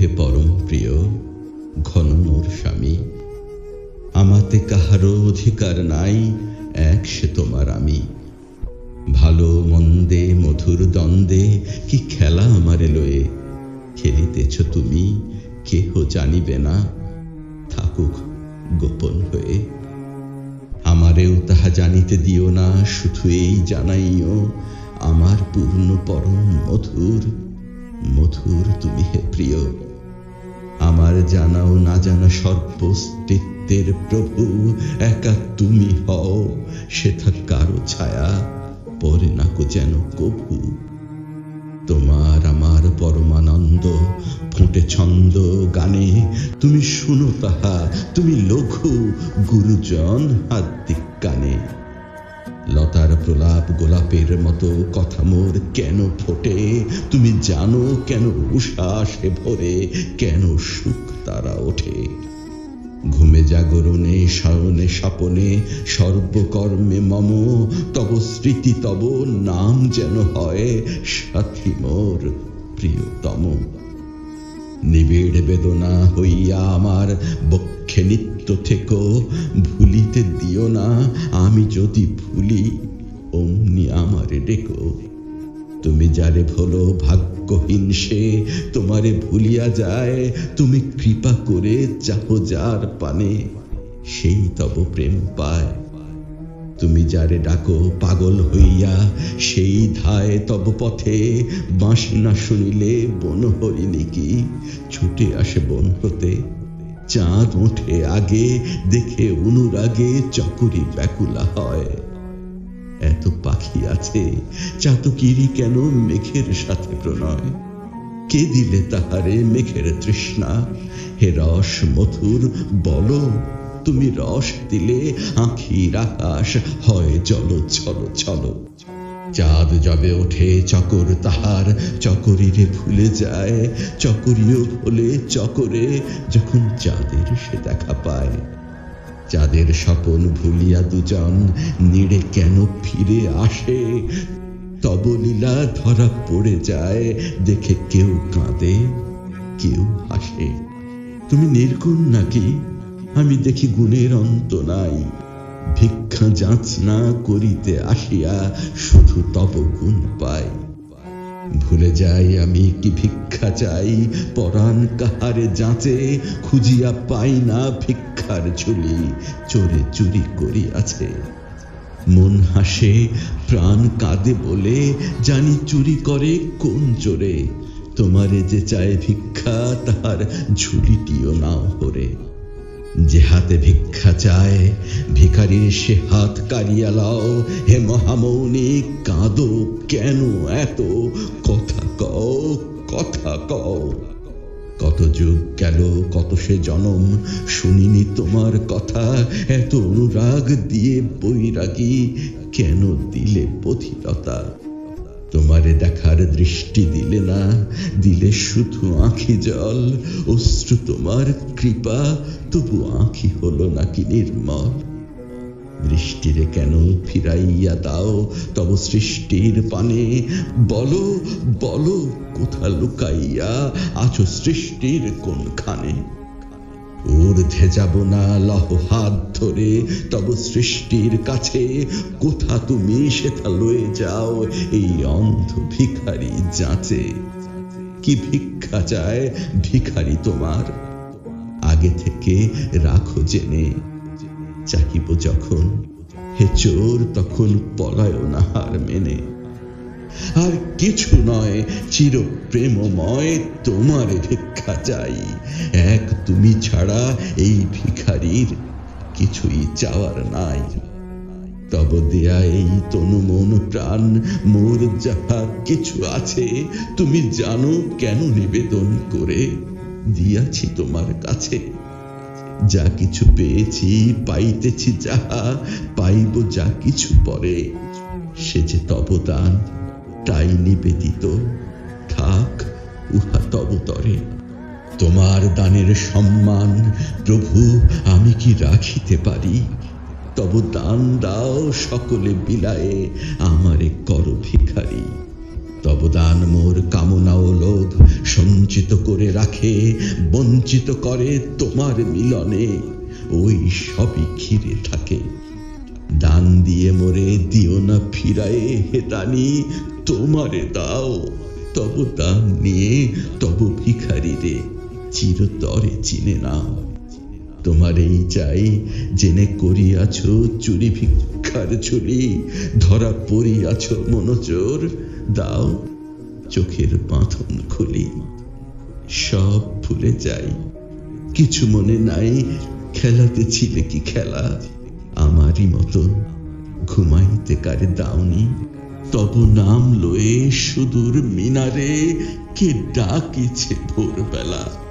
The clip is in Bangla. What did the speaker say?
হে পরম প্রিয়, ঘন মোর স্বামী, আমাতে কাহারও অধিকার নাই এক সে তোমার আমি। ভালো মন্দে, মধুর দ্বন্দ্বে কি খেলা আমারে লয়ে? খেলিতেছ তুমি, কেহ জানিবে না, থাকুক গোপন হয়ে। আমারেও তাহা জানিতে দিও না, শুধু এই জানাইও, আমার পূর্ণ পরম মধুর মধুর তুমি হে প্রিয়। আমার জানাও না জানা সর্বস্তিত্বের প্রভু, একা তুমি হও, সেথা কারও ছায়া পরে নাকো যেন কভু। তোমার আমার পরমানন্দ, ফুটে ছন্দ গানে, তুমি শুনো তাহা, তুমি লঘু গুরুজন হাদ্দিক কানে। লতার প্রলাপ গোলাপের মতো, কথা মোর কেন ফোটে? তুমি জানো কেন উষাসে ভরে? কেন সুখ তারা ওঠে? ঘুমে জাগরণে, শয়নে, স্বপনে, সর্বকর্মে মম, তব স্মৃতি, তব নাম যেন হয় সাথী মোর প্রিয়তম। নিবিড় বেদনা হইয়া আমার বক্ষে নিত্য থেকো, ভুলিতে দিও না। আমি যদি ভুলি, অমনি আমারে ডেকো। তুমি যারে ভোলো ভাগ্যহীন সে, তোমারে ভুলিয়া যায়। তুমি কৃপা করে চাহো যার পানে, সেই তব প্রেম পায়। তুমি যারে ডাকো পাগল হইয়া, সেই ধায় তব পথে। বাঁশি না শুনিলে বন হরিণী কি, ছুটে আসে বন হতে। চাঁদ ওঠে আগে, দেখে অনুরাগে চকরি ব্যাকুলা হয়। এত পাখি আছে চাতকিরি কেন মেঘের সাথে প্রণয়? কে দিলে তাহারে মেঘের তৃষ্ণা? হে রস মধুর, বলো, তুমি রস দিলে আখির আকাশ হয় চলো চলো চলো চাঁদ যবে ওঠে চকর তাহার, চকরিরে ভুলে যায়, চকরিও ভুলে চকরে, যখন চাঁদের সে দেখা পায়। চাঁদের স্বপন ভুলিয়া দুজন নিড়ে কেন ফিরে আসে? তব লীলা ধরা পড়ে যায়, দেখে কেউ কাঁদে, কেউ হাসে। তুমি নির্গুণ নাকি? আমি দেখি গুণের অন্ত নাই। ভিক্ষা যাচনা করিতে আসিয়া শুধু তব গুণ পাই। ভুলে যাই আমি কি ভিক্ষা চাই, পরাণ কাহারে যাচে, খুঁজিয়া পাই না ভিক্ষার ঝুলি, চোরে চুরি করিয়াছে। মন হাসে, প্রাণ কাঁদে বলে, জানি চুরি করে কোন চোরে, তোমারে যে চায় ভিক্ষা, তাহার ঝুলিটিও নাও হরে। যে হাতে ভিক্ষা চায় ভিখারির সে হাত কারিয়া লাও। হে মহামৌনি, কাঁদো কেন এত? কথা কও কথা কও। কত যুগ গেল, কত সে জনম, শুনিনি তোমার কথা। এত অনুরাগ দিয়ে বৈরাগী কেন দিলে পথিরতা তোমারে দেখার দৃষ্টি দিলে না, দিলে শুধু আঁখি জল। অশ্রু তোমার কৃপা, তবু আঁখি হলো নাকি নির্মল। দৃষ্টিরে কেন ফিরাইয়া দাও তব সৃষ্টির পানে। বলো বলো, কোথা লুকাইয়া আছো সৃষ্টির কোনখানে? ঊর্ধ্বে যাব না, লহ হাত ধরে। তব সৃষ্টির কাছে কোথা তুমি সেথা লয়ে যাও? এই অন্ধ ভিখারি যাচে। কি ভিক্ষা চায় ভিখারি তোমার? আগে থেকে রাখো জেনে। চাহিব যখন, হে চোর, তখন পলায় না হার মেনে। আর কিছু নয় চির প্রেমময় তোমার ভিক্ষা। চাই। এক তুমি ছাড়া এই ভিখারির কিছুই চাওয়ার নাই। তব দেয়া এই তনু মন প্রাণ, মোর যাহা কিছু আছে তুমি জানো কেন নিবেদন করে দিয়াছি তোমার কাছে। যা কিছু পেয়েছি, পাইতেছি যাহা, পাইব যা কিছু পরে। সে যে তব দান, তাই নিবেদিত, থাক, উহা তব তরে। তোমার দানের সম্মান প্রভু, আমি কি রাখিতে পারি? তব দান দাও সকলে বিলায়ে আমারে কর ভিখারি। তব দান মোর কামনা ও লোভ সঞ্চিত করে রাখে, বঞ্চিত করে তোমার মিলনে, ওই সবই ঘিরে থাকে। দান দিয়ে মোরে দিও না ফিরায়ে হেতানি তোমারে দাও। তব দান নিয়ে তব ভিখারি রে। চিরতরে চিনে নাও। তোমারেই চাই জেনে করিয়াছ চুরি ভিক্ষার ঝুলি, ধরা পড়িয়াছ মনোচোর দাও চোখের বাঁধন খুলি, সব ভুলে যাই। কিছু মনে নাই, খেলাতে ছিলে কি খেলা? আমারই মতো ঘুমাইতে কারে দাওনি। তব নাম লয়ে সুদূর মিনারে কে ডাকিছে ভোরবেলা?